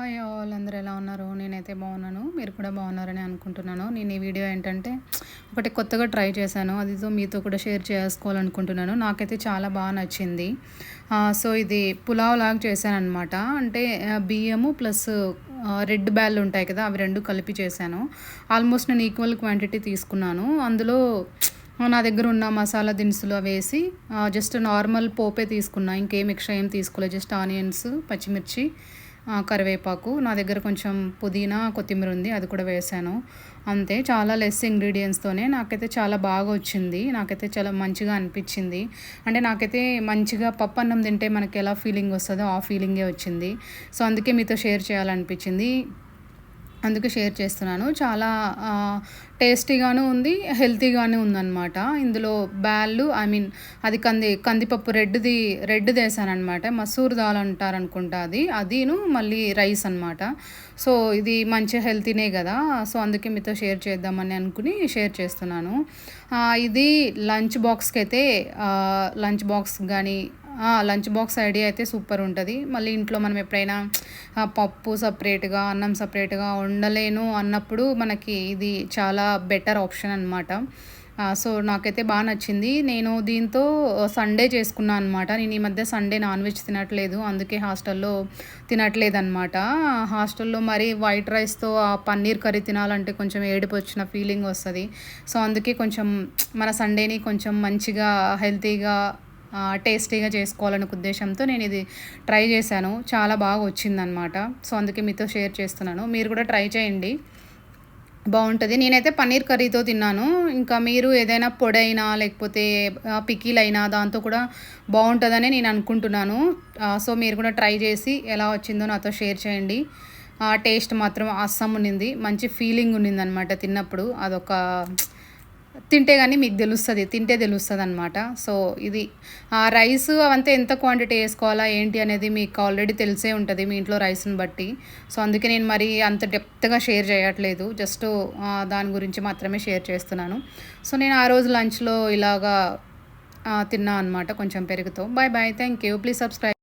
Hi all అందరూ ఎలా ఉన్నారు? నేనైతే బాగున్నాను. మీరు కూడా బాగున్నారని అనుకుంటున్నాను. నేను ఈ వీడియో ఏంటంటే ఒకటి కొత్తగా ట్రై చేశాను. అదితో మీతో కూడా షేర్ చేసుకోవాలనుకుంటున్నాను. నాకైతే చాలా బాగా నచ్చింది. సో ఇది పులావ్ లాగా చేశాను అనమాట అంటే బియ్యము ప్లస్ రెడ్ బ్యాల్ ఉంటాయి కదా అవి రెండు కలిపి చేశాను. ఆల్మోస్ట్ నేను ఈక్వల్ క్వాంటిటీ తీసుకున్నాను. అందులో నా దగ్గర ఉన్న మసాలా దినుసులు అవి వేసి జస్ట్ నార్మల్ పోపే తీసుకున్నా. ఇంకేం ఎక్స్ట్రా ఏం తీసుకోలేదు. జస్ట్ ఆనియన్స్ పచ్చిమిర్చి కరివేపాకు. నా దగ్గర కొంచెం పుదీనా కొత్తిమీర ఉంది అది కూడా వేసాను. అంతే చాలా లెస్ ఇంగ్రీడియంట్స్తోనే నాకైతే చాలా బాగా వచ్చింది. నాకైతే చాలా మంచిగా అనిపించింది. అంటే నాకైతే మంచిగా పప్పు అన్నం తింటే మనకి ఎలా ఫీలింగ్ వస్తుందో ఆ ఫీలింగే వచ్చింది. సో అందుకే మీతో షేర్ చేయాలనిపించింది. అందుకే షేర్ చేస్తున్నాను. చాలా టేస్టీగాను ఉంది హెల్తీగాను ఉందన్నమాట. ఇందులో బ్యాళ్ళు ఐ మీన్ అది కంది కందిపప్పు రెడ్ది రెడ్ వేసానమాట మసూర్ దాల్ అంటారు అనుకుంటా అది. అదిను మళ్ళీ రైస్ అన్నమాట. సో ఇది మంచి హెల్తీనే కదా. సో అందుకే మీతో షేర్ చేద్దామని అనుకుని షేర్ చేస్తున్నాను. ఇది లంచ్ బాక్స్కి అయితే లంచ్ బాక్స్ కానీ లంచ్ బాక్స్ ఐడియా అయితే సూపర్ ఉంటుంది. మళ్ళీ ఇంట్లో మనం ఎప్పుడైనా పప్పు సపరేట్గా అన్నం సపరేట్గా వండలేను అన్నప్పుడు మనకి ఇది చాలా బెటర్ ఆప్షన్ అనమాట సో నాకైతే బాగా నచ్చింది. నేను దీంతో సండే చేసుకున్నాను అనమాట నేను ఈ మధ్య సండే నాన్ వెజ్ తినట్లేదు. అందుకే హాస్టల్లో తినట్లేదు అనమాట హాస్టల్లో మరి వైట్ రైస్తో ఆ పన్నీర్ కర్రీ తినాలంటే కొంచెం ఏడుపు వచ్చిన ఫీలింగ్ వస్తుంది. సో అందుకే కొంచెం మన సండేని కొంచెం మంచిగా హెల్తీగా టేస్టీగా చేసుకోవాలనే ఉద్దేశంతో నేను ఇది ట్రై చేశాను. చాలా బాగా వచ్చిందనమాట సో అందుకే మీతో షేర్ చేస్తున్నాను. మీరు కూడా ట్రై చేయండి. బాగుంటుంది. నేనైతే పన్నీర్ కర్రీతో తిన్నాను. ఇంకా మీరు ఏదైనా పొడైనా లేకపోతే పికిలైనా దాంతో కూడా బాగుంటుందని నేను అనుకుంటున్నాను. సో మీరు కూడా ట్రై చేసి ఎలా వచ్చిందో నాతో షేర్ చేయండి. ఆ టేస్ట్ మాత్రం అస్సం ఉన్నింది మంచి ఫీలింగ్ ఉన్నింది అనమాట తిన్నప్పుడు. అదొక తింటే కానీ మీకు తెలుస్తుంది తింటే తెలుస్తుంది అనమాట సో ఇది ఆ రైస్ అవంతా ఎంత క్వాంటిటీ వేసుకోవాలా ఏంటి అనేది మీకు ఆల్రెడీ తెలిసే ఉంటుంది మీ ఇంట్లో రైస్ని బట్టి. సో అందుకే నేను మరి అంత డెప్త్గా షేర్ చేయట్లేదు. జస్ట్ దాని గురించి మాత్రమే షేర్ చేస్తున్నాను. సో నేను ఆ రోజు లంచ్లో ఇలాగా తిన్నా అనమాట కొంచెం పెరుగుతో. Bye bye thank you please subscribe